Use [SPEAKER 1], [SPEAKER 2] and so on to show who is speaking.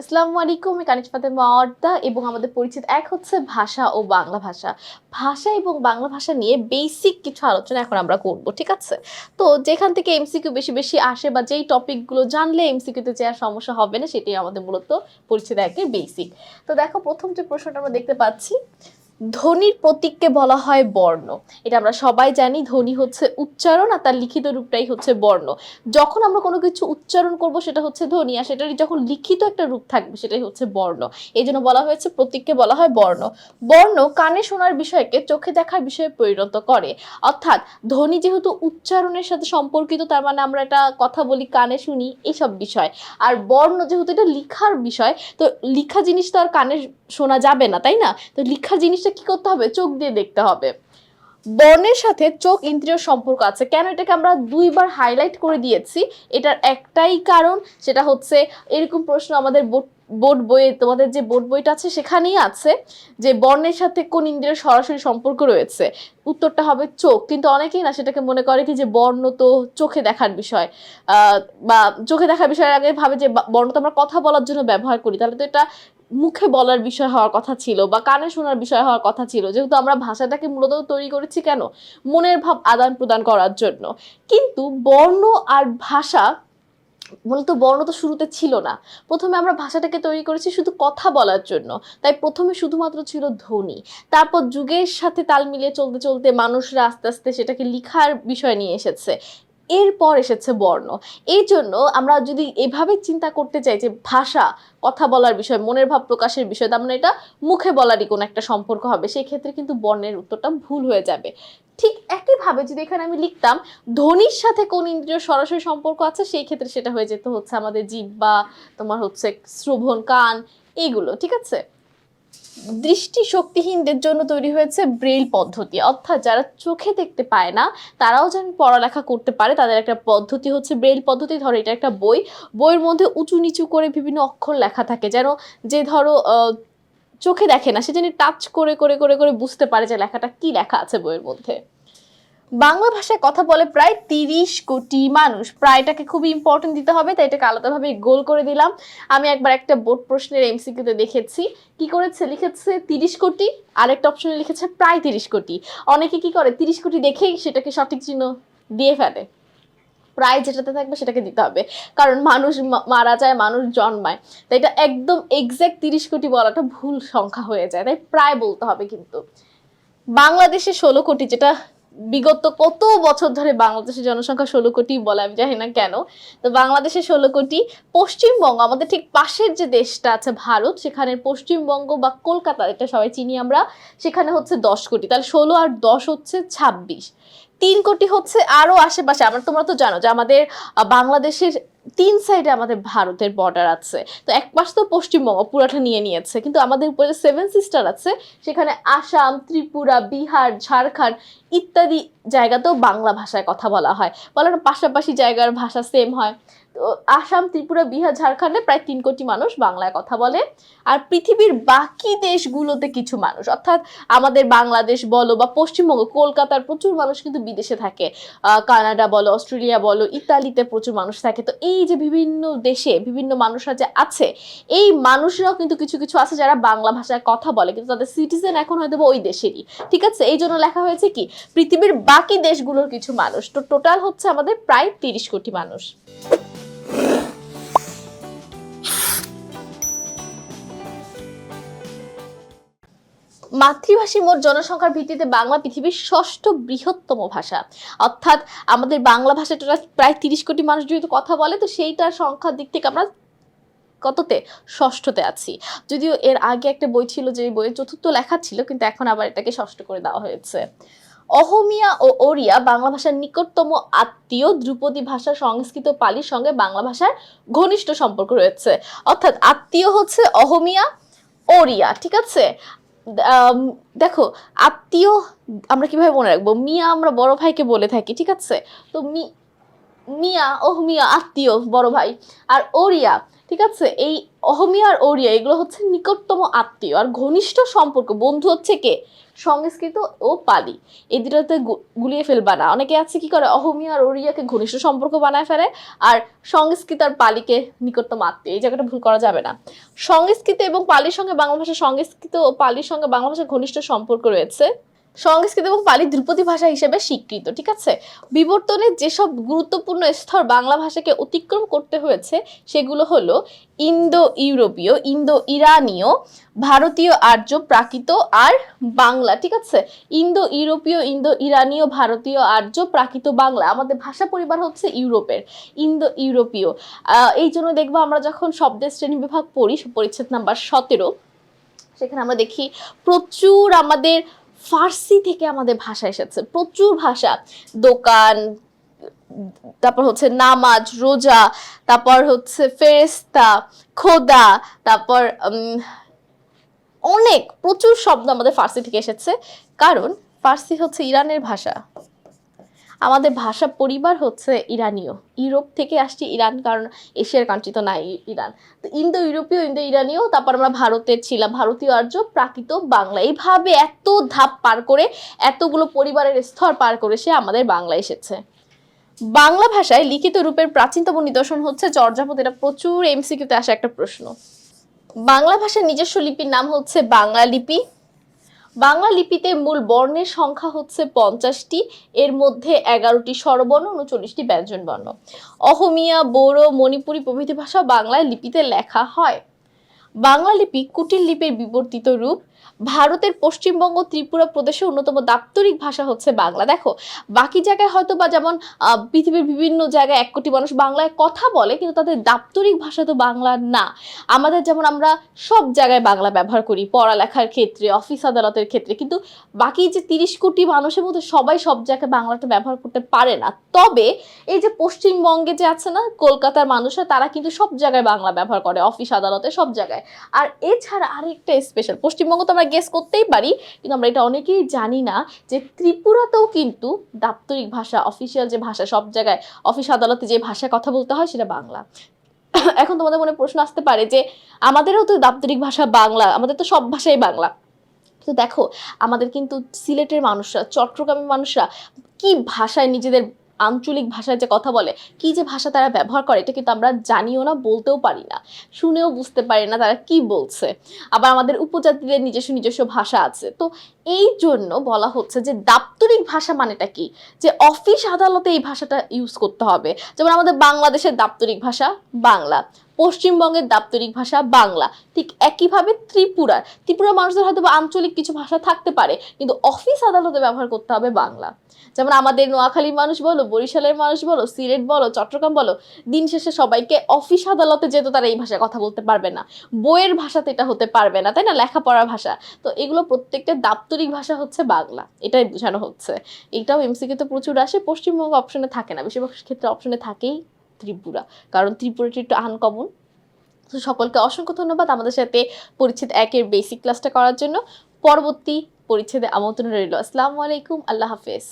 [SPEAKER 1] আসসালামু আলাইকুম কানিজ ফাতেমা অর্দা এবং আমাদের পরিচিত এক হচ্ছে ভাষা ও বাংলা ভাষা। ভাষা এবং বাংলা ভাষা নিয়ে বেসিক কিছু আলোচনা এখন আমরা করব, ঠিক আছে? তো যেখান থেকে এমসিকিউ বেশি বেশি আসে বা যেই টপিকগুলো জানলে এমসিকিউতে যে আর সমস্যা হবে না, সেটাই আমাদের মূলত পরিচিত একের বেসিক তো দেখো, প্রথম যে প্রশ্নটা আমরা দেখতে পাচ্ছি ধ্বনির প্রতীককে বলা হয় বর্ণ। এটা আমরা সবাই জানি, ধ্বনি হচ্ছে উচ্চারণ আর তার লিখিত রূপটাই হচ্ছে বর্ণ। যখন আমরা কোনো কিছু উচ্চারণ করব, সেটা হচ্ছে ধ্বনি, আর সেটারই যখন লিখিত একটা রূপ থাকবে, সেটাই হচ্ছে বর্ণ। এই জন্য বলা হয়েছে, প্রতীককে বলা হয় বর্ণ। বর্ণ কানে শোনার বিষয়কে চোখে দেখার বিষয়ে পরিণত করে। অর্থাৎ ধ্বনি যেহেতু উচ্চারণের সাথে সম্পর্কিত, তার মানে আমরা এটা কথা বলি, কানে শুনি এইসব বিষয়। আর বর্ণ যেহেতু এটা লিখার বিষয়, তো লিখা জিনিস তো আর কানে শোনা যাবে না, তাই না? তো লিখা জিনিসটা কি করতে হবে? চোখ দিয়ে দেখতে হবে। বর্ণের সাথে চোখ ইন্দ্রিয় সম্পর্ক আছে। কেন এটাকে আমরা দুইবার হাইলাইট করে দিয়েছি? এটার একটাই কারণ সেটা হচ্ছে এরকম প্রশ্ন আমাদের বোর্ড বইয়ে, তোমাদের যে বোর্ড বইটা আছে সেখানেই আছে যে বর্ণের সাথে কোন ইন্দ্রিয়ের সরাসরি সম্পর্ক রয়েছে। উত্তরটা হবে চোখ। কিন্তু অনেকেই না সেটাকে মনে করে কি যে বর্ণ তো চোখে দেখার বিষয়। বা চোখে দেখার বিষয়ের আগে ভাবে যে বর্ণ তো আমরা কথা বলার জন্য ব্যবহার করি। তাহলে তো এটা মুখে বলার বিষয় হওয়ার কথা ছিল বা কানে শোনার বিষয় হওয়ার কথা ছিল, যেহেতু আমরা ভাষাটাকে মূলত তৈরি করেছি কেন? মনের ভাব আদান প্রদান করার জন্য। কিন্তু বর্ণ আর ভাষা, মূলত বর্ণ তো শুরুতে ছিল না। প্রথমে আমরা ভাষাটাকে তৈরি করেছি শুধু কথা বলার জন্য। তাই প্রথমে শুধুমাত্র ছিল ধ্বনি। তারপর যুগের সাথে তাল মিলিয়ে চলতে চলতে মানুষরা আস্তে আস্তে সেটাকে লিখার বিষয় নিয়ে এসেছে। এরপর এসেছে বর্ণ। এই জন্য আমরা যদি এভাবে চিন্তা করতে চাই যে ভাষা, কথা বলার বিষয়, মনের ভাব প্রকাশের বিষয়, তার মানে এটা মুখে বলারই কোনো একটা সম্পর্ক হবে সেই ক্ষেত্রে কিন্তু বর্ণের উত্তরটা ভুল হয়ে যাবে। ঠিক একইভাবে যদি এখানে আমি লিখতাম, ধ্বনির সাথে কোন ইন্দ্রিয় সরাসরি সম্পর্ক আছে সেই ক্ষেত্রে সেটা হয়ে যেত হচ্ছে আমাদের জিভ বা তোমার হচ্ছে শ্রবণ, কান, এইগুলো, ঠিক আছে? দৃষ্টি শক্তিহীনদের জন্য তৈরি হয়েছে ব্রেল পদ্ধতি। অর্থাৎ যারা চোখে দেখতে পায় না, তারাও যেন পড়ালেখা করতে পারে, তাদের একটা পদ্ধতি হচ্ছে ব্রেল পদ্ধতি। ধরো, এটা একটা বই। বইয়ের মধ্যে উঁচু নিচু করে বিভিন্ন অক্ষর লেখা থাকে, যেন যে ধরো চোখে দেখে না, সে যেন টাচ করে করে করে করে বুঝতে পারে যে লেখাটা কি লেখা আছে বইয়ের মধ্যে। বাংলা ভাষায় কথা বলে প্রায় তিরিশ কোটি মানুষ। প্রায়টাকে খুবই ইম্পর্টেন্ট দিতে হবে, তাই এটাকে আলাদাভাবে গোল করে দিলাম। আমি একবার একটা বোর্ড প্রশ্নের এমসিকিউতে দেখেছি। কি করেছে? লিখেছে তিরিশ কোটি, আরেকটা অপশনে লিখেছে প্রায় তিরিশ কোটি। অনেকে কি করে? তিরিশ কোটি দেখেই সেটাকে সঠিক চিহ্ন দিয়ে ফেলে। প্রায় যেটাতে থাকবে সেটাকে দিতে হবে। কারণ মানুষ মারা যায়, মানুষ জন্মায়। তাই এটা একদম এক্স্যাক্ট তিরিশ কোটি বলাটা ভুল সংখ্যা হয়ে যায়। তাই প্রায় বলতে হবে কিন্তু। বাংলাদেশে ষোলো কোটি যেটা বিগত কত বছর ধরে বাংলাদেশের জনসংখ্যা ষোলো কোটি বলে আমি জানি না কেন, তো বাংলাদেশের ষোলো কোটি পশ্চিমবঙ্গ, আমাদের ঠিক পাশের যে দেশটা আছে ভারত সেখানে পশ্চিমবঙ্গ বা কলকাতা, এটা সবাই চিনি আমরা, সেখানে হচ্ছে দশ কোটি, তাহলে ষোলো আর দশ হচ্ছে ছাব্বিশ। তিন কোটি হচ্ছে আরও আশেপাশে, আমার তোমরা তো জানো যে আমাদের বাংলাদেশের তিন সাইডে আমাদের ভারতের বর্ডার আছে। তো এক পাশ তো পশ্চিমবঙ্গ, পুরাটা নিয়ে নিয়েছে। কিন্তু আমাদের উপরে সেভেন সিস্টার আছে, সেখানে আসাম, ত্রিপুরা, বিহার, ঝাড়খণ্ড ইত্যাদি জায়গাতেও বাংলা ভাষায় কথা বলা হয়। বলার পাশাপাশি জায়গার ভাষা সেম হয়। আসাম, ত্রিপুরা, বিহার, ঝাড়খণ্ডে প্রায় তিন কোটি মানুষ বাংলায় কথা বলে। আর পৃথিবীর বাকি দেশগুলোতে কিছু মানুষ, অর্থাৎ আমাদের বাংলাদেশ বলো বা পশ্চিমবঙ্গ, কলকাতার প্রচুর মানুষ কিন্তু বিদেশে থাকে। কানাডা বলো, অস্ট্রেলিয়া বলো, ইতালিতে প্রচুর মানুষ থাকে। তো এই যে বিভিন্ন দেশে বিভিন্ন মানুষরা যে আছে, এই মানুষরাও কিন্তু কিছু কিছু আছে যারা বাংলা ভাষায় কথা বলে, কিন্তু তাদের সিটিজেন এখন হয়তো ওই দেশেরই। ঠিক আছে? এই জন্য লেখা হয়েছে কি, পৃথিবীর বাকি দেশগুলোর কিছু মানুষ। তো টোটাল হচ্ছে আমাদের প্রায় তিরিশ কোটি মানুষ। মাতৃভাষী মোট জনসংখ্যার ভিত্তিতে বাংলা পৃথিবীর ষষ্ঠ বৃহত্তম ভাষা। অর্থাৎ আমাদের বাংলা ভাষাটা প্রায় তিরিশ কোটি মানুষ যেহেতু কথা বলে, তো সেইটার সংখ্যার দিক থেকে আমরা কততে ষষ্ঠতে আছি। যদিও এর আগে একটা বই ছিল যে বইয়ের চতুর্থ লেখা ছিল, কিন্তু এখন আবার এটাকে ষষ্ঠ করে দেওয়া হয়েছে। অহমিয়া ও ওড়িয়া বাংলা ভাষার নিকটতম আত্মীয় ধ্রুপদী ভাষা সংস্কৃত পালির সঙ্গে বাংলা ভাষার ঘনিষ্ঠ সম্পর্ক রয়েছে। অর্থাৎ আত্মীয় হচ্ছে অহমিয়া, ওড়িয়া, ঠিক আছে? দেখো, আত্মীয় আমরা কীভাবে মনে রাখব? মিয়া আমরা বড় ভাইকে বলে থাকি, ঠিক আছে? তো মি, মিয়া, ওহ মিয়া, আত্মীয়, বড় ভাই। আর ওরিয়া ঠিক আছে? এই অহমিয়া আর ওড়িয়া এগুলো হচ্ছে নিকটতম আত্মীয়। আর ঘনিষ্ঠ সম্পর্ক, বন্ধু হচ্ছে কে? সংস্কৃত ও পালি। এই দুটাতে গুলিয়ে ফেলবা না। অনেকে আছে কি করে? অহমিয়া আর ওড়িয়াকে ঘনিষ্ঠ সম্পর্ক বানায় ফেলে, আর সংস্কৃত আর পালিকে নিকটতম আত্মীয়। এই জায়গাটা ভুল করা যাবে না। সংস্কৃত এবং পালির সঙ্গে বাংলা ভাষা সংস্কৃত ও পালির সঙ্গে বাংলা ভাষার ঘনিষ্ঠ সম্পর্ক রয়েছে। সংস্কৃত এবং পালি ধ্রুপদী ভাষা হিসেবে স্বীকৃত, ঠিক আছে? বিবর্তনের যেসব গুরুত্বপূর্ণ স্তর বাংলা ভাষাকে অতিক্রম করতে হয়েছে, সেগুলো হলো ইন্দো ইউরোপীয় ইন্দো ইরানীয় ভারতীয় আর্য প্রাকৃত আর বাংলা, ঠিক আছে? ইন্দো ইউরোপীয় ইন্দো ইরানীয় ভারতীয় আর্য প্রাকৃত বাংলা, আমাদের ভাষা পরিবার হচ্ছে ইউরোপের ইন্দো ইউরোপীয় এই জন্য দেখব আমরা যখন শব্দের শ্রেণি বিভাগ পড়ি, পরিচ্ছেদ নাম্বার সতেরো, সেখানে আমরা দেখি প্রচুর আমাদের ফার্সি থেকে আমাদের ভাষা এসেছে, প্রচুর ভাষা। দোকান, তারপর হচ্ছে নামাজ, রোজা, তারপর হচ্ছে ফেরেস্তা খোদা, তারপর অনেক, প্রচুর শব্দ আমাদের ফার্সি থেকে এসেছে। কারণ ফার্সি হচ্ছে ইরানের ভাষা। আমাদের ভাষা পরিবার হচ্ছে ইরানীয়। ইউরোপ থেকে আসছে ইরান কারণ এশিয়ার কান্ট্রি তো নাই ইরান। তো ইন্দো ইউরোপীয় ইন্দো ইরানীয় তারপর আমরা ভারতের ছিলাম। ভারতীয় আর্য, প্রাকৃত বাংলা। এইভাবে এত ধাপ পার করে, এতগুলো পরিবারের স্তর পার করে সে আমাদের বাংলা এসেছে। বাংলা ভাষায় লিখিত রূপের প্রাচীনতম নিদর্শন হচ্ছে চর্যাপদ এটা প্রচুর এমসিকিউতে আসা একটা প্রশ্ন। বাংলা ভাষার নিজস্ব লিপির নাম হচ্ছে বাংলা লিপি। বাংলা লিপিতে মূল বর্ণের সংখ্যা হচ্ছে পঞ্চাশটি, এর মধ্যে এগারোটি স্বরবর্ণ, উনচল্লিশটি ব্যঞ্জন বর্ণ অহমিয়া বোরো মণিপুরি প্রভৃতি ভাষা বাংলা লিপিতে লেখা হয়। বাংলা লিপি কুটির লিপির বিবর্তিত রূপ ভারতের পশ্চিমবঙ্গ, ত্রিপুরা প্রদেশে অন্যতম দাপ্তরিক ভাষা হচ্ছে বাংলা। দেখো, বাকি জায়গায় হয়তো বা যেমন পৃথিবীর বিভিন্ন জায়গায় এক কোটি মানুষ বাংলায় কথা বলে, কিন্তু তাদের দাপ্তরিক ভাষা তো বাংলা না। আমাদের যেমন আমরা সব জায়গায় বাংলা ব্যবহার করি, পড়ালেখার ক্ষেত্রে, অফিস আদালতের ক্ষেত্রে, কিন্তু বাকি যে তিরিশ কোটি মানুষের মধ্যে সবাই সব জায়গায় বাংলাটা ব্যবহার করতে পারে না। তবে এই যে পশ্চিমবঙ্গে যে আছে না, কলকাতার মানুষরা, তারা কিন্তু সব জায়গায় বাংলা ব্যবহার করে, অফিস আদালতে সব জায়গায়। আর এছাড়া আরেকটা স্পেশাল পশ্চিমবঙ্গ তো আমরা গেস করতেই পারি, কিন্তু আমরা এটা অনেকেই জানি না যে ত্রিপুরাতেও কিন্তু দাপ্তরিক ভাষা অফিসিয়াল যে ভাষা, সব জায়গায় অফিস আদালতে যে ভাষায় কথা বলতে হয় সেটা বাংলা। এখন তোমাদের মনে প্রশ্ন আসতে পারে যে আমাদেরও তো দাপ্তরিক ভাষা বাংলা, আমাদের তো সব ভাষাই বাংলা। তো দেখো, আমাদের কিন্তু সিলেটের মানুষরা, চট্টগ্রামের মানুষরা কি ভাষায় নিজেদের আঞ্চলিক ভাষায় যে কথা বলে, কি যে ভাষা তারা ব্যবহার করে, এটা কিন্তু আমরা জানিও না, বলতেও পারি না। শুনেও বুঝতে পারি না তারা কি বলছে। আবার আমাদের উপজাতিদের নিজস্ব নিজস্ব ভাষা আছে। তো এই জন্য বলা হচ্ছে যে দাপ্তরিক ভাষা মানেটা কি? যে অফিস আদালতে এই ভাষাটা ইউজ করতে হবে। যেমন আমাদের বাংলাদেশের দাপ্তরিক ভাষা বাংলা। পশ্চিমবঙ্গের দাপ্তরিক ভাষা বাংলা। ঠিক একইভাবে ত্রিপুরার। ত্রিপুরার মানুষদের হয়তো বা আঞ্চলিক কিছু ভাষা থাকতে পারে, কিন্তু অফিস আদালতে ব্যবহার করতে হবে বাংলা। যেমন আমাদের নোয়াখালীর মানুষ বলো, বরিশালের মানুষ বলো, সিলেট বলো, চট্টগ্রাম বলো, দিন শেষে সবাইকে অফিস আদালতে যেহেতু তারা এই ভাষায় কথা বলতে পারবে না, বইয়ের ভাষাতে এটা হতে পারবে না, তাই না? লেখাপড়ার ভাষা। তো এগুলো প্রত্যেকটা দাপ্তরিক ভাষা হচ্ছে বাংলা, এটাই বোঝানো হচ্ছে। এটাও এমসিকিউতে প্রচুর আসে, পশ্চিমবঙ্গ অপশনে থাকে না, বেশিরভাগ ক্ষেত্রে অপশনে থাকেই। ত্রিপুরা। কারণ ত্রিপুরাটা একটু আনকমন তো সকলকে অসংখ্য ধন্যবাদ আমাদের সাথে পরিচ্ছেদ একের বেসিক ক্লাসটা করার জন্য। পরবর্তী পরিচ্ছেদে আমন্ত্রণ রইল। আসসালামু আলাইকুম। আল্লাহ হাফেজ।